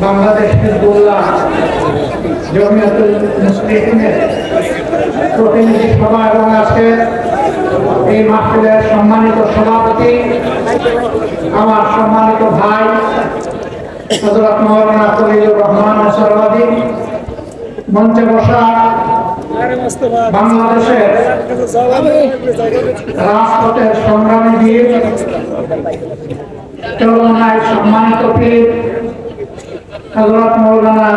বাংলাদেশ প্রতিনিধি সভা এবং আজকে এই মাহফিলের সম্মানিত সভাপতি, আমার সম্মানিত ভাই হজরত মৌলানা খলিলুর রহমান সর্বাদী মঞ্চে বসা বাংলাদেশের রাজপথের সংগ্রামী বীর চলনায় সম্মানিত পীর হজরত মৌলানা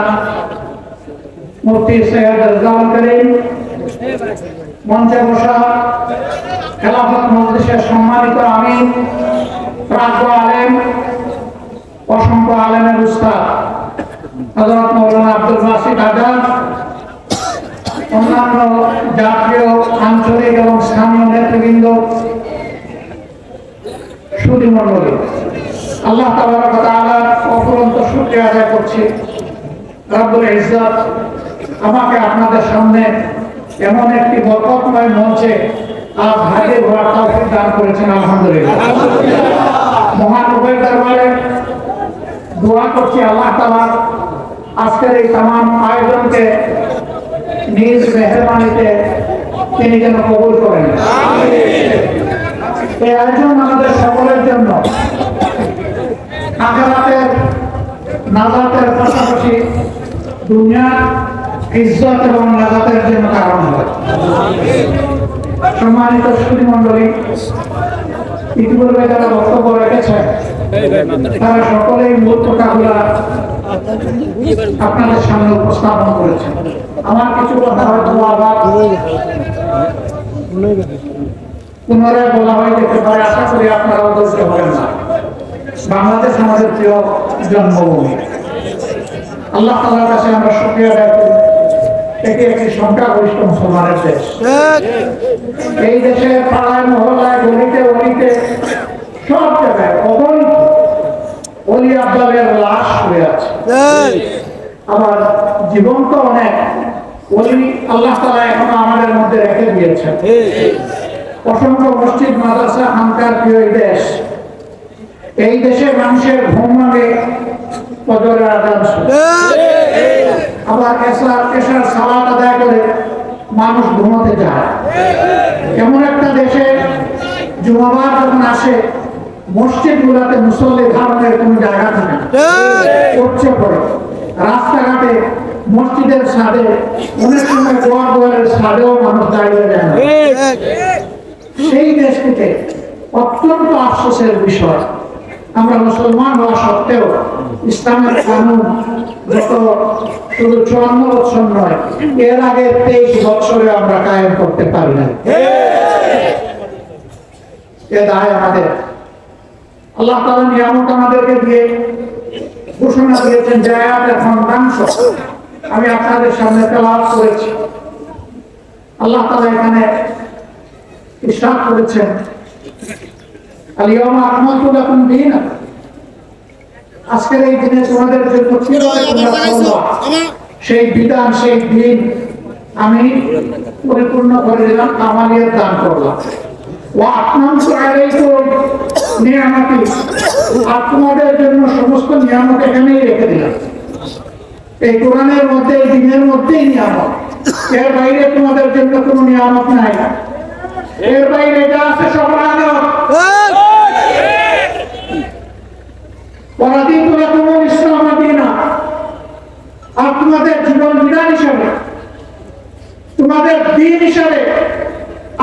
মুফতি সৈয়দ রেজাউল করিম, মঞ্চে বসা খেলাফত মজলিসের সম্মানিত আমিন প্রাজ্ঞ আলেম, অসংখ্য আলেমের উস্তাদ হজরত মৌলানা আব্দুল বাসিদ আজাদ অন্যান্য জাতীয়, আঞ্চলিক এবং স্থানীয় নেতৃবৃন্দ সুদী মন্ডলী আল্লাহ তাআলার অফুরন্ত শুকরিয়া আদায় করছি। রব্বুল ইজ্জত আমাকে আপনাদের সামনে এমন একটি বরকতময় মঞ্চে আজ হাজির হওয়ার তৌফিক দান করেছেন, আলহামদুলিল্লাহ। মহান রূপের দরবারে দোয়া করছি আল্লাহ তালা আজকের এই তামাম আয়োজনকে নিজ মেহরবানিতে তিনি যেন কবুল করেন। এই আয়োজন আমাদের সকলের জন্য। আখেরাতের নাজাতের পাশাপাশি দুনিয়া ইজ্জত এবং নাজাতের জন্য কারণ হয় সম্মানিত সুদী মন্ডলী ইতিপূর্বে যারা বক্তব্য রেখেছেন, তারা সকলেই মূল কথাগুলা আপনাদের সামনে উপস্থাপন করেছেন। আমার কিছু কথা হয়তো আবার পুনরায় বলা হয়ে যেতে পারে, আশা করি আপনারা ধৈর্য হবেন না। বাংলাদেশ আমাদের প্রিয় জন্মভূমি। আল্লাহ তালার কাছে আমরা শুক্রিয়া আদায় করি। এটি একটি সংখ্যাগরিষ্ঠ মুসলমানের দেশ। এই দেশে পাড়ায়, মহল্লায়, গলিতে, অলিতে, সব জায়গায় অগণিত অলি আব্দালের লাশ হয়ে আছে। আবার জীবন্ত অনেক। অলি আল্লাহ তালা এখনও আমাদের মধ্যে রেখে দিয়েছেন। অসংখ্য মসজিদ মাদ্রাসা হামকার প্রিয় দেশ। এই দেশে মানুষের ঘুম ফজরের আজান শুনে। আবার এসার এসার সালাত আদায় করে মানুষ ঘুমোতে যায়। এমন একটা দেশে জুমাবার যখন আসে মসজিদ গুলাতে মুসল্লি ধারণের কোন জায়গা থাকে করছে রাস্তাঘাটে মসজিদের ছাদে অনেক সময় গোয়ার গোয়ারের ছাদেও মানুষ দাঁড়িয়ে যায় না। সেই দেশটিতে অত্যন্ত আফসোসের বিষয়। আমরা মুসলমান হওয়া সত্ত্বেও ইসলামের কানুন যত শুধু চুয়ান্ন বছর নয় এর আগে তেইশ বছরে আমরা কায়েম করতে পারি না এ দায় আমাদের। আল্লাহ তালা নিয়ামত আমাদেরকে দিয়ে ঘোষণা দিয়েছেন যে আয়াতের আমি আপনাদের সামনে তেলাওয়াত করেছি। আল্লাহ তালা এখানে ইশাক করেছেন। আলিয়ামা আজকের এই দিনে তোমাদের সেই বিধান, সেই দিন আমি পরিপূর্ণ করে দিলাম আমাদের দান করলাম। ও নিয়ামতি আর তোমাদের জন্য সমস্ত নিয়ামত এখানেই রেখে দিলাম। এই কোরআনের মধ্যে, এই দিনের মধ্যেই নিয়ামত। এর বাইরে তোমাদের জন্য কোনো নিয়ামত নাই। এর বাইরে যা আছে সব লানত পরাধীন তোরা তোমার ইসলাম দিনা আর তোমাদের জীবন বিধান হিসাবে তোমাদের দিন হিসাবে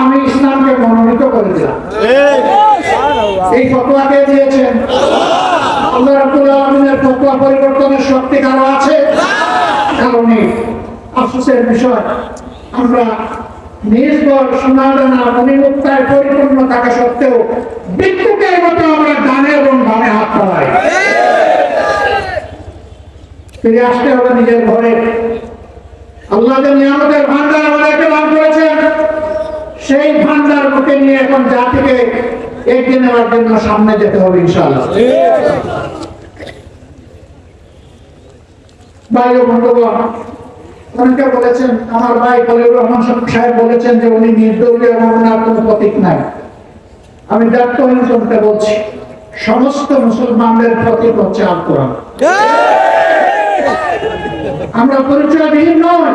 আমি ইসলামকে মনোনীত করে দিলাম এই ফতোয়াকে দিয়েছেন? আল্লাহ রাব্বুল আলামিনের ফতোয়া পরিবর্তনের শক্তি কারও আছে? কারণে আফসোসের বিষয়, আমরা নিজ দল সোনাদানা মণিমুক্তায় পরিপূর্ণ থাকা সত্ত্বেও বিদ্যুতের মতো আমরা ডানে এবং বামে হাত পালাই ফিরে আসতে হবে নিজের ঘরে। আল্লাহ নিয়ামতের ভান্ডার আমাদেরকে দান করেছেন। সেই ভান্ডার বুকে নিয়ে এখন জাতিকে এগিয়ে নেওয়ার জন্য সামনে যেতে হবে ইনশাআল্লাহ। বাইরে বন্ধুগণ, অনেকে বলেছেন, আমার ভাই কলিউর রহমান সাহেব বলেছেন যে উনি নির্দলীয় এবং ওনার কোনো প্রতীক নাই। আমি ব্যক্তহীনজনকে বলছি, সমস্ত মুসলমানদের প্রতীক হচ্ছে আল কোরআন আমরা পরিচয়বিহীন নয়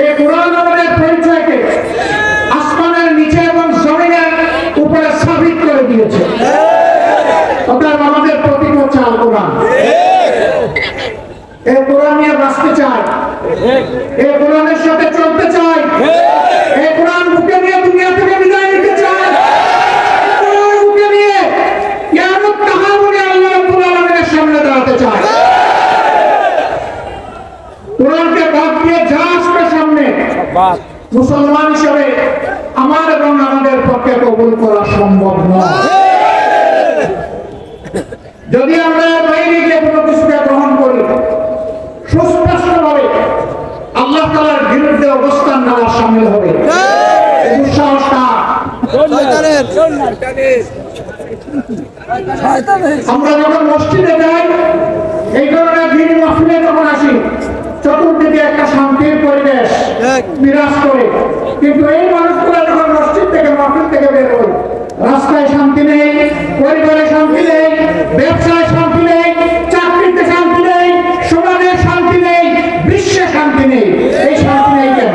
এই কোরআন আমাদের পরিচয়কে আসমানের নিচে এবং জমিনের উপরে সাবিত করে দিয়েছে অতএব আমাদের প্রতীক হচ্ছে আল কোরআন এই কোরআন নিয়ে বাঁচতে চাই এই কোরআনের সাথে চলতে চাই। এই কোরআন বুকে নিয়ে দুনিয়া থেকে বিদায় নিতে চাই। কোরআন বুকে নিয়ে কিয়ামত কাহামনে আল্লাহ রাব্বুল আলামিনের সামনে দাঁড়াতে চাই। কোরআনকে বাদ দিয়ে যা আসবে সামনে। মুসলমান হিসেবে আমার এবং আমাদের পক্ষে কবুল করা সম্ভব নয় যদি আমরা এর বাইরে গিয়ে কোনো কিছুকে গ্রহণ করি সুস্পষ্টভাবে আল্লাহ তালার বিরুদ্ধে নেওয়া সামিল হবে। আমরা যখন মসজিদে যাই এই ধরনের দিন মাহফিলে যখন আসি চতুর্দিকে একটা শান্তির পরিবেশ বিরাজ করে। কিন্তু এই মানুষগুলো যখন মসজিদ থেকে মাহফিল থেকে বের হয় রাস্তায় শান্তি নেই পরিবারে শান্তি নেই ব্যবসায় শান্তি নেই চাকরিতে শান্তি নেই সমাজে শান্তি নেই বিশ্বে শান্তি নেই এই শান্তি নেই কেন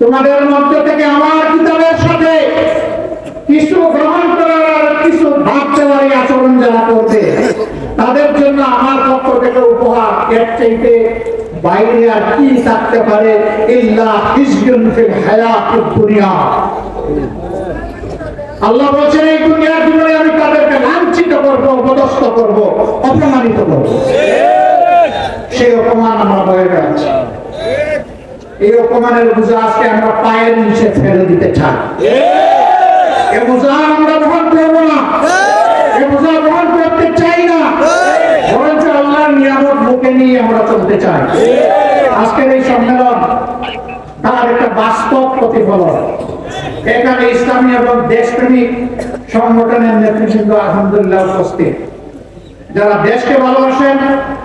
তোমাদের মধ্য থেকে আমার কিতাবের সাথে কিছু গ্রহণ করার আর কিছু ভাব দেওয়ার এই আচরণ যারা করবে তাদের জন্য আমার পক্ষ থেকে উপহার। এর চাইতে বাইরে আর কি থাকতে পারে? ইল্লা হিজগুন ফিল দুনিয়া। আল্লাহ বলছেন, এই দুনিয়ার জীবনে আমি তাদেরকে লাঞ্ছিত করব অপদস্থ করব, অপমানিত করব। সেই অপমান আমরা বয়ে বেড়াচ্ছি এই অপমানের বোঝা আজকে আমরা পায়ের নিচে ফেলে দিতে চাই। এ বোঝা আমরা বহন করব না। এ বোঝা বহন করতে চাই না। বরঞ্চ আল্লাহর নিয়ামত বুকে নিয়ে আমরা চলতে চাই। আজকের এই সম্মেলন তার একটা বাস্তব প্রতিফলন। এখানে ইসলামী এবং দেশপ্রেমিক সংগঠনের নেতৃবৃন্দ আলহামদুলিল্লাহ উপস্থিত। যারা দেশকে ভালোবাসেন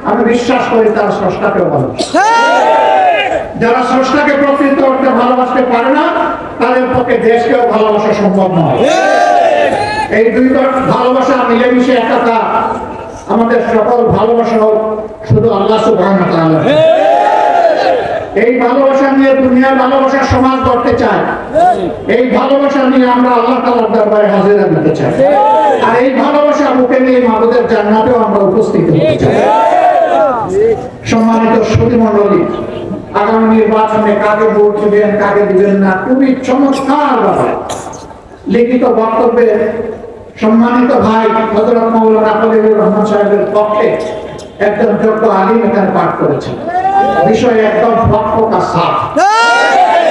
আমি বিশ্বাস করি তার স্রষ্টাকেও ভালোবাসেন। যারা স্রষ্টাকে প্রকৃত অর্থে ভালোবাসতে পারে না তাদের পক্ষে দেশকেও ভালোবাসা সম্ভব নয়। এই দুই ভালোবাসা মিলেমিশে একাটা আমাদের সকল ভালোবাসা হোক শুধু আল্লাহ এই ভালোবাসা নিয়ে দুনিয়ার ভালোবাসার সমাজ করতে চায়। এই ভালোবাসা নিয়ে আমরা আল্লাহ তাআলার দরবারে হাজিরা দিতে চাই। আর এই ভালোবাসা মুখে নিয়ে মানবদের জান্নাতেও আমরা উপস্থিত হতে চাই। সম্মানিত মন্ডলী আগামী নির্বাচনে কাকে ভোট দিবেন কাকে দিবেন না খুবই চমৎকার লিখিত বক্তব্যে সম্মানিত ভাই হজরত মৌলানা রহমান সাহেবের পক্ষে একজন যোগ্য আলিম এখানে পাঠ করেছেন। বিষয় একদম ফকফকা সাফ।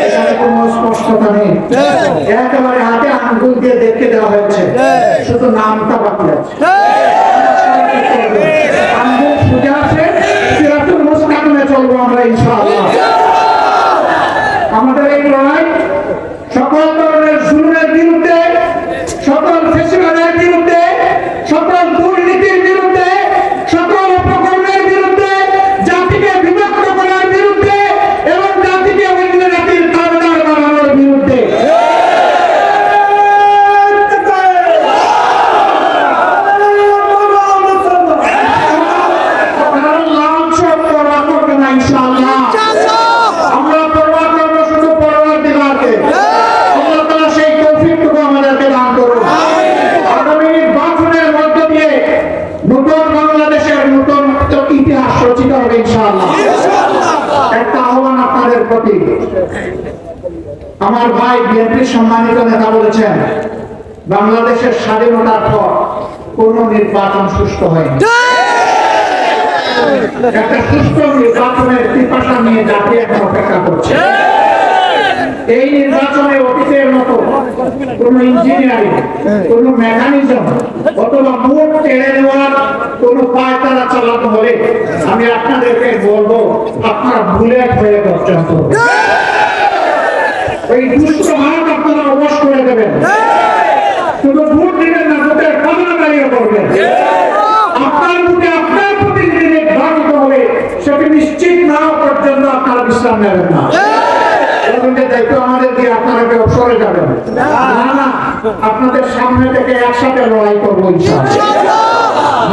এখানে কোনো স্পষ্টতা নেই। একেবারে হাতে আঙ্গুল দিয়ে দেখতে দেওয়া হয়েছে। শুধু নামটা বাকি আছে আঙ্গুল সোজা আছে সিরাতুল মুস্তাকিমে চলবো আমরা ইনশাআল্লাহ আমাদের এই লড়াই সকল ধরনের জুলুমের বিরুদ্ধে সকল ফেসিবাদের বিরুদ্ধে সকল দুর্নীতির বিরুদ্ধে সকল অপকর্মের বিরুদ্ধে জাতিকে বিভক্ত করার বিরুদ্ধে এবং জাতিকে অন্য জাতির কামদার বানানোর বিরুদ্ধে কারণ লাঞ্ছন করা করবে না ইনশাআল্লাহ আমরা পরোয়া করব শুধু পরোয়ার দিনারকে আল্লাহ তাআলা সেই তৌফিকটুকু আমাদেরকে দান করুন আগামী নির্বাচনের মধ্য দিয়ে নতুন বাংলাদেশের নতুন ইতিহাস রচিত হবে ইনশাআল্লাহ একটা আহ্বান আপনাদের আমার ভাই বিএনপির সম্মানিত নেতা বলেছেন, বাংলাদেশের স্বাধীনতার পর কোন নির্বাচন সুষ্ঠু হয়নি। একটা সুস্থ নির্বাচনের পিপাসা নিয়ে জাতি এখন অপেক্ষা করছে। এই নির্বাচনে অতীতের মতো কোন ইঞ্জিনিয়ারিং, কোন মেকানিজম অথবা ভোট কেড়ে নেওয়ার কোন পায়তারা চালাতে হলে আমি আপনাদেরকে বলব, আপনারা বুলেট হয়ে করবেন ওই দুষ্ট হাত আপনারা অবশ করে দেবেন। শুধু ভোট দিবেন না ভোটের কামনা দাঁড়িয়ে করবেন আপনার ভোটে আপনার প্রতিনিধি নির্ধারিত হবে, সেটি নিশ্চিত না পর্যন্ত আপনারা বিশ্রাম নেবেন না। দায়িত্ব আমাদের দিয়ে আপনারা কেউ সরে যাবেন। আপনাদের সামনে থেকে একসাথে লড়াই করব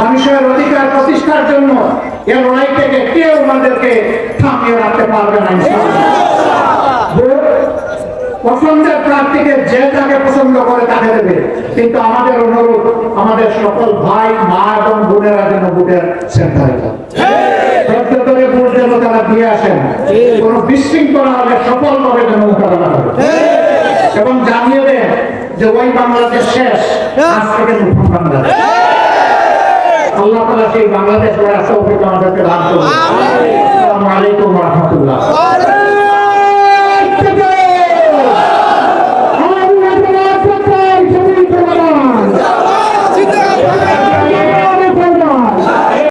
মানুষের অধিকার প্রতিষ্ঠার জন্য এ লড়াই থেকে কেউ আমাদেরকে থামিয়ে রাখতে পারবে না পছন্দের প্রার্থীকে যে যাকে পছন্দ করে তাকে দেবে। কিন্তু আমাদের অনুরোধ, আমাদের সকল ভাই, মা এবং বোনেরা যেন ভোটের সেন্টারে ভোট যেন তারা দিয়ে আসেন। কোন বিশৃঙ্খলা হলে সফল করে যেন মোকাবেলা এবং জানিয়ে যে ওই বাংলাদেশ শেষ আজ থেকে নতুন বাংলাদেশ। আল্লাহ তালা সেই বাংলাদেশ আমাদেরকে দান করুন। আসসালামু আলাইকুম রহমতুল্লাহ।